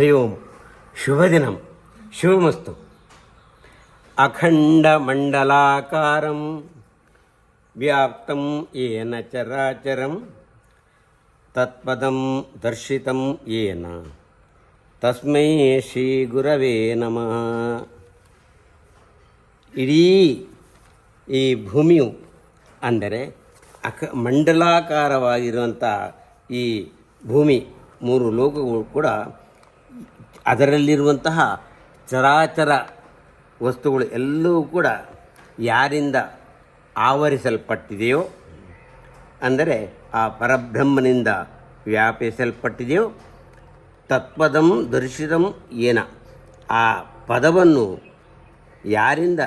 ಹರಿ ಓಂ ಶುಭದಿನಂ ಶುಭಮಸ್ತು ಅಖಂಡಮಂಡಲಾಕಾರಂ ವ್ಯಾಪ್ತಂ ಏನ ಚರಾಚರಂ ತತ್ಪದಂ ದರ್ಶಿತಂ ಏನ ತಸ್ಮೈ ಶ್ರೀ ಗುರವೇ ನಮಃ ಇಡೀ ಈ ಭೂಮಿಯು ಅಂದರೆ ಅಖ ಮಂಡಲಾಕಾರವಾಗಿರುವಂಥ ಈ ಭೂಮಿ ಮೂರು ಲೋಕಗಳು ಕೂಡ ಅದರಲ್ಲಿರುವಂತಹ ಚರಾಚರ ವಸ್ತುಗಳು ಎಲ್ಲವೂ ಕೂಡ ಯಾರಿಂದ ಆವರಿಸಲ್ಪಟ್ಟಿದೆಯೋ, ಅಂದರೆ ಆ ಪರಬ್ರಹ್ಮನಿಂದ ವ್ಯಾಪಿಸಲ್ಪಟ್ಟಿದೆಯೋ ತತ್ಪದಂ ದರ್ಶಿತಂ ಏನ. ಆ ಪದವನ್ನು ಯಾರಿಂದ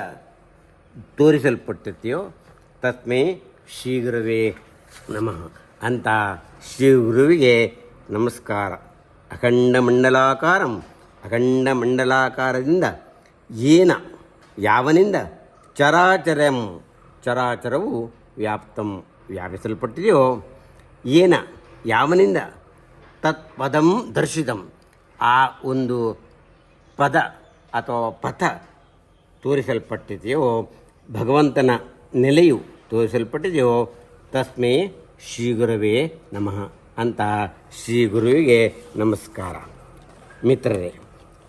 ತೋರಿಸಲ್ಪಟ್ಟಿದೆಯೋ, ತಸ್ಮೈ ಶ್ರೀಗುರುವೇ ನಮಃ. ಅಂತ ಶ್ರೀಗುರುವಿಗೆ ನಮಸ್ಕಾರ. ಅಖಂಡ ಮಂಡಲಾಕಾರಂ. ಅಖಂಡ ಮಂಡಲಾಕಾರದಿಂದ ಏನ? ಯಾವನಿಂದ? ಚರಾಚರಂ. ಚರಾಚರವು ವ್ಯಾಪ್ತಂ. ವ್ಯಾಪಿಸಲ್ಪಟ್ಟಿದೆಯೋ? ಏನ? ಯಾವನಿಂದ? ತತ್ಪದಂ ದರ್ಶಿತಂ. ಆ ಒಂದು ಪದ ಅಥವಾ ಪಥ ತೋರಿಸಲ್ಪಟ್ಟಿದೆಯೋ, ಭಗವಂತನ ನೆಲೆಯು ತೋರಿಸಲ್ಪಟ್ಟಿದೆಯೋ, ತಸ್ಮೇ ಶ್ರೀಗುರವೇ ನಮಃ. ಅಂತ ಶ್ರೀ ಗುರುವಿಗೆ ನಮಸ್ಕಾರ. ಮಿತ್ರರೇ,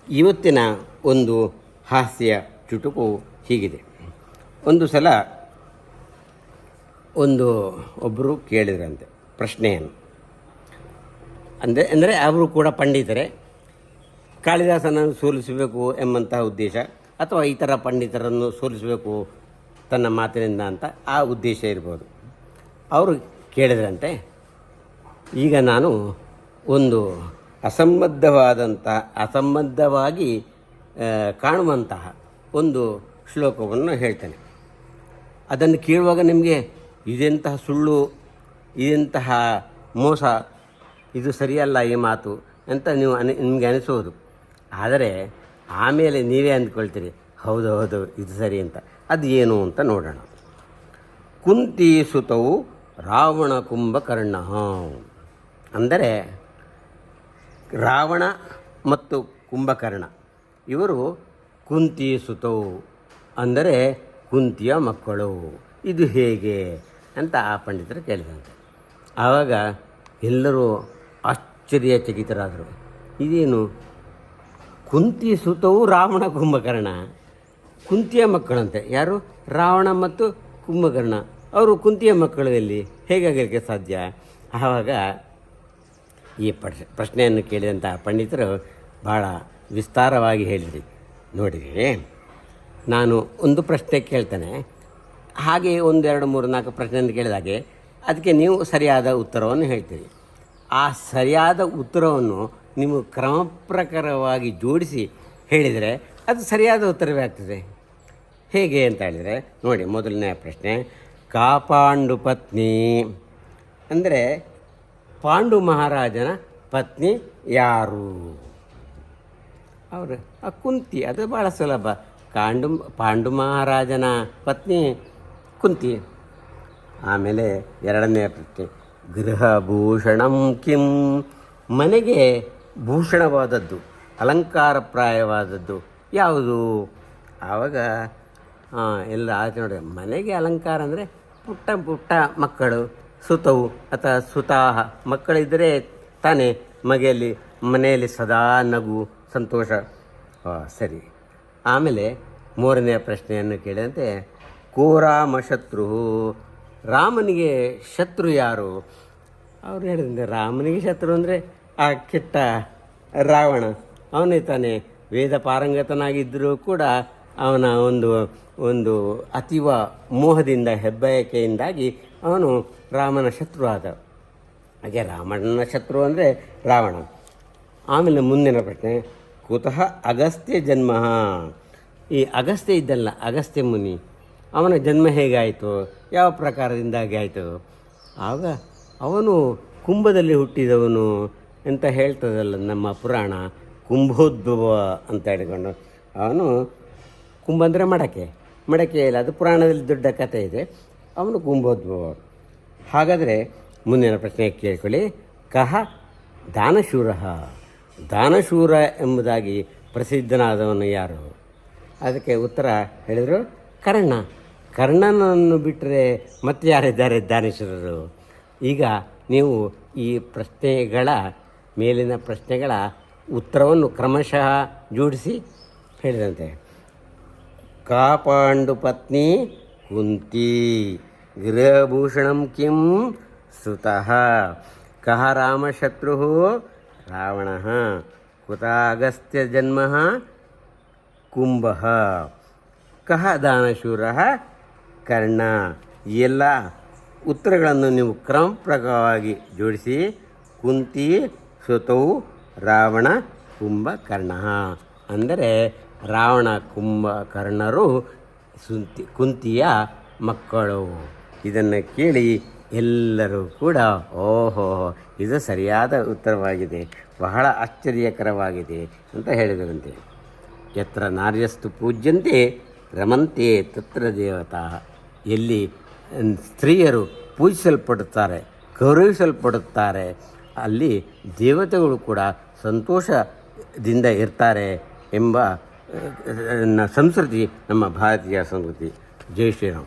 ಇವತ್ತಿನ ಒಂದು ಹಾಸ್ಯ ಚುಟುಕು ಹೀಗಿದೆ. ಒಂದು ಸಲ ಒಂದು ಒಬ್ಬರು ಕೇಳಿದ್ರಂತೆ ಪ್ರಶ್ನೆಯನ್ನು. ಅಂದರೆ ಅಂದರೆ ಅವರು ಕೂಡ ಪಂಡಿತರೇ, ಕಾಳಿದಾಸನನ್ನು ಸೋಲಿಸಬೇಕು ಎಂಬಂತಹ ಉದ್ದೇಶ ಅಥವಾ ಇತರ ಪಂಡಿತರನ್ನು ಸೋಲಿಸಬೇಕು ತನ್ನ ಮಾತಿನಿಂದ ಅಂತ ಆ ಉದ್ದೇಶ ಇರ್ಬೋದು. ಅವರು ಕೇಳಿದ್ರಂತೆ ಈಗ ನಾನು ಒಂದು ಅಸಂಬದ್ಧವಾದಂಥ ಅಸಂಬದ್ಧವಾಗಿ ಕಾಣುವಂತಹ ಒಂದು ಶ್ಲೋಕವನ್ನು ಹೇಳ್ತೇನೆ. ಅದನ್ನು ಕೇಳುವಾಗ ನಿಮಗೆ ಇದೆಂತಹ ಸುಳ್ಳು, ಇದೆಂತಹ ಮೋಸ, ಇದು ಸರಿಯಲ್ಲ ಈ ಮಾತು ಅಂತ ನೀವು ಅನಿ, ನಿಮಗೆ ಅನಿಸೋದು. ಆದರೆ ಆಮೇಲೆ ನೀವೇ ಅಂದ್ಕೊಳ್ತೀರಿ, ಹೌದು ಹೌದು, ಇದು ಸರಿ ಅಂತ. ಅದು ಏನು ಅಂತ ನೋಡೋಣ. ಕುಂತಿ ಸುತವು ರಾವಣ ಕುಂಭಕರ್ಣ. ಅಂದರೆ ರಾವಣ ಮತ್ತು ಕುಂಭಕರ್ಣ. ಇವರು ಕುಂತಿ ಸುತವು ಅಂದರೆ ಕುಂತಿಯ ಮಕ್ಕಳು. ಇದು ಹೇಗೆ ಅಂತ ಆ ಪಂಡಿತರು ಕೇಳಿದಂತೆ. ಆವಾಗ ಎಲ್ಲರೂ ಆಶ್ಚರ್ಯಚಕಿತರಾದರು. ಇದೇನು ಕುಂತಿ ಸುತವು ರಾವಣ ಕುಂಭಕರ್ಣ? ಕುಂತಿಯ ಮಕ್ಕಳಂತೆ. ಯಾರು? ರಾವಣ ಮತ್ತು ಕುಂಭಕರ್ಣ. ಅವರು ಕುಂತಿಯ ಮಕ್ಕಳಲ್ಲಿ ಹೇಗಾಗಲಿಕ್ಕೆ ಸಾಧ್ಯ? ಆವಾಗ ಈ ಪ್ರಶ್, ಪ್ರಶ್ನೆಯನ್ನು ಕೇಳಿದಂಥ ಪಂಡಿತರು ಭಾಳ ವಿಸ್ತಾರವಾಗಿ ಹೇಳಿದ್ರಿ. ನೋಡಿರಿ, ನಾನು ಒಂದು ಪ್ರಶ್ನೆ ಕೇಳ್ತೇನೆ. ಹಾಗೆ ಒಂದೆರಡು ಮೂರು ನಾಲ್ಕು ಪ್ರಶ್ನೆಯನ್ನು ಕೇಳಿದಾಗೆ ಅದಕ್ಕೆ ನೀವು ಸರಿಯಾದ ಉತ್ತರವನ್ನು ಹೇಳ್ತೀರಿ. ಆ ಸರಿಯಾದ ಉತ್ತರವನ್ನು ನೀವು ಕ್ರಮ ಪ್ರಕಾರವಾಗಿ ಜೋಡಿಸಿ ಹೇಳಿದರೆ ಅದು ಸರಿಯಾದ ಉತ್ತರವೇ ಆಗ್ತದೆ. ಹೇಗೆ ಅಂತ ಹೇಳಿದರೆ, ನೋಡಿ ಮೊದಲನೇ ಪ್ರಶ್ನೆ, ಕಾಪಾಂಡು ಪತ್ನಿ. ಅಂದರೆ ಪಾಂಡು ಮಹಾರಾಜನ ಪತ್ನಿ ಯಾರು? ಅವರು ಕುಂತಿ, ಅದು ಭಾಳ ಸುಲಭ. ಕಾಂಡು, ಪಾಂಡು ಮಹಾರಾಜನ ಪತ್ನಿ ಕುಂತಿ. ಆಮೇಲೆ ಎರಡನೇ ಪ್ರಶ್ನೆ, ಗೃಹಭೂಷಣಂ ಕಿಂ? ಮನೆಗೆ ಭೂಷಣವಾದದ್ದು, ಅಲಂಕಾರಪ್ರಾಯವಾದದ್ದು ಯಾವುದು? ಆವಾಗ ಎಲ್ಲ ಆಯ್ತು ನೋಡಿ ಮನೆಗೆ ಅಲಂಕಾರ ಅಂದರೆ ಪುಟ್ಟ ಪುಟ್ಟ ಮಕ್ಕಳು. ಸುತವು ಅಥವಾ ಸುತಾಹ. ಮಕ್ಕಳಿದ್ದರೆ ತಾನೇ ಮಗೆಯಲ್ಲಿ, ಮನೆಯಲ್ಲಿ ಸದಾ ನಗು, ಸಂತೋಷ. ಸರಿ. ಆಮೇಲೆ ಮೂರನೆಯ ಪ್ರಶ್ನೆಯನ್ನು ಕೇಳಿದಂತೆ ಕೋರಾಮ ಶತ್ರು ರಾಮನಿಗೆ ಶತ್ರು ಯಾರು? ಅವ್ರು ಹೇಳಿದಂತೆ, ರಾಮನಿಗೆ ಶತ್ರು ಅಂದರೆ ಆ ಕೆಟ್ಟ ರಾವಣ. ಅವನೇ ತಾನೇ ವೇದ ಪಾರಂಗತನಾಗಿದ್ದರೂ ಕೂಡ ಅವನ ಒಂದು ಒಂದು ಅತೀವ ಮೋಹದಿಂದ ಹೆಬ್ಬಯಕೆಯಿಂದಾಗಿ ಅವನು ರಾಮನ ಶತ್ರು ಆದ. ಹಾಗೆ ರಾಮಣ್ಣನ ಶತ್ರು ಅಂದರೆ ರಾವಣ. ಆಮೇಲೆ ಮುಂದಿನ ಪ್ರಶ್ನೆ, ಕುತಃ ಅಗಸ್ತ್ಯ ಜನ್ಮ? ಈ ಅಗಸ್ತ್ಯ ಇದ್ದಲ್ಲ, ಅಗಸ್ತ್ಯ ಮುನಿ. ಅವನ ಜನ್ಮ ಹೇಗಾಯಿತು? ಯಾವ ಪ್ರಕಾರದಿಂದಾಗಿ ಆಯಿತು? ಆಗ ಅವನು ಕುಂಭದಲ್ಲಿ ಹುಟ್ಟಿದವನು ಅಂತ ಹೇಳ್ತದಲ್ಲ ನಮ್ಮ ಪುರಾಣ, ಕುಂಭೋದ್ಭವ ಅಂತ ಹೇಳಿಕೊಂಡು. ಅವನು ಕುಂಭ ಅಂದರೆ ಮಡಕೆ. ಮಡಕೆ ಇಲ್ಲ, ಅದು ಪುರಾಣದಲ್ಲಿ ದೊಡ್ಡ ಕಥೆ ಇದೆ. ಅವನು ಕುಂಭೋದ್ಭವ ಹಾಗಾದರೆ ಮುಂದಿನ ಪ್ರಶ್ನೆ ಕೇಳ್ಕೊಳ್ಳಿ. ಕಹ ದಾನಶೂರ. ದಾನಶೂರ ಎಂಬುದಾಗಿ ಪ್ರಸಿದ್ಧನಾದವನು ಯಾರು? ಅದಕ್ಕೆ ಉತ್ತರ ಹೇಳಿದರು ಕರ್ಣ. ಕರ್ಣನನ್ನು ಬಿಟ್ಟರೆ ಮತ್ತೆ ಯಾರಿದ್ದಾರೆ ದಾನೇಶ್ವರರು ಈಗ ನೀವು ಈ ಪ್ರಶ್ನೆಗಳ ಮೇಲಿನ ಪ್ರಶ್ನೆಗಳ ಉತ್ತರವನ್ನು ಕ್ರಮಶಃ ಜೋಡಿಸಿ ಹೇಳಿದಂತೆ. ಕಾಪಾಂಡು ಪತ್ನಿ ಕುಂತಿ. ಗೃಹಭೂಷಣಂ ಕಿಂ ಸುತಃ. ಕಹ ರಾಮಶತ್ರು ರಾವಣ. ಕುತ ಜನ್ಮ ಕುಂಭ. ಕಹ ದಾನಶೂರ ಕರ್ಣ. ಎಲ್ಲ ಉತ್ತರಗಳನ್ನು ನೀವು ಕ್ರಮ ಪ್ರಕಾರವಾಗಿ ಜೋಡಿಸಿ ಕುಂತಿ, ಸುತೌ, ರಾವಣ ಕುಂಭಕರ್ಣ ಅಂದರೆ ರಾವಣ ಕುಂಭಕರ್ಣರು ಸುಂತಿ, ಕುಂತಿಯ ಮಕ್ಕಳು. ಇದನ್ನು ಕೇಳಿ ಎಲ್ಲರೂ ಕೂಡ, ಓಹೋ, ಇದು ಸರಿಯಾದ ಉತ್ತರವಾಗಿದೆ. ಬಹಳ ಆಶ್ಚರ್ಯಕರವಾಗಿದೆ ಅಂತ ಹೇಳಿದರಂತೆ. ಯತ್ರ ನಾರ್ಯಸ್ತು ಪೂಜ್ಯಂತೆ, ರಮಂತೆ ತತ್ರ ದೇವತಾ. ಎಲ್ಲಿ ಸ್ತ್ರೀಯರು ಪೂಜಿಸಲ್ಪಡುತ್ತಾರೆ, ಗೌರವಿಸಲ್ಪಡುತ್ತಾರೆ, ಅಲ್ಲಿ ದೇವತೆಗಳು ಕೂಡ ಸಂತೋಷದಿಂದ ಇರ್ತಾರೆ ಎಂಬ ಸಂಸ್ಕೃತಿ ನಮ್ಮ ಭಾರತೀಯ ಸಂಸ್ಕೃತಿ. ಜೈ ಶ್ರೀರಾಮ್.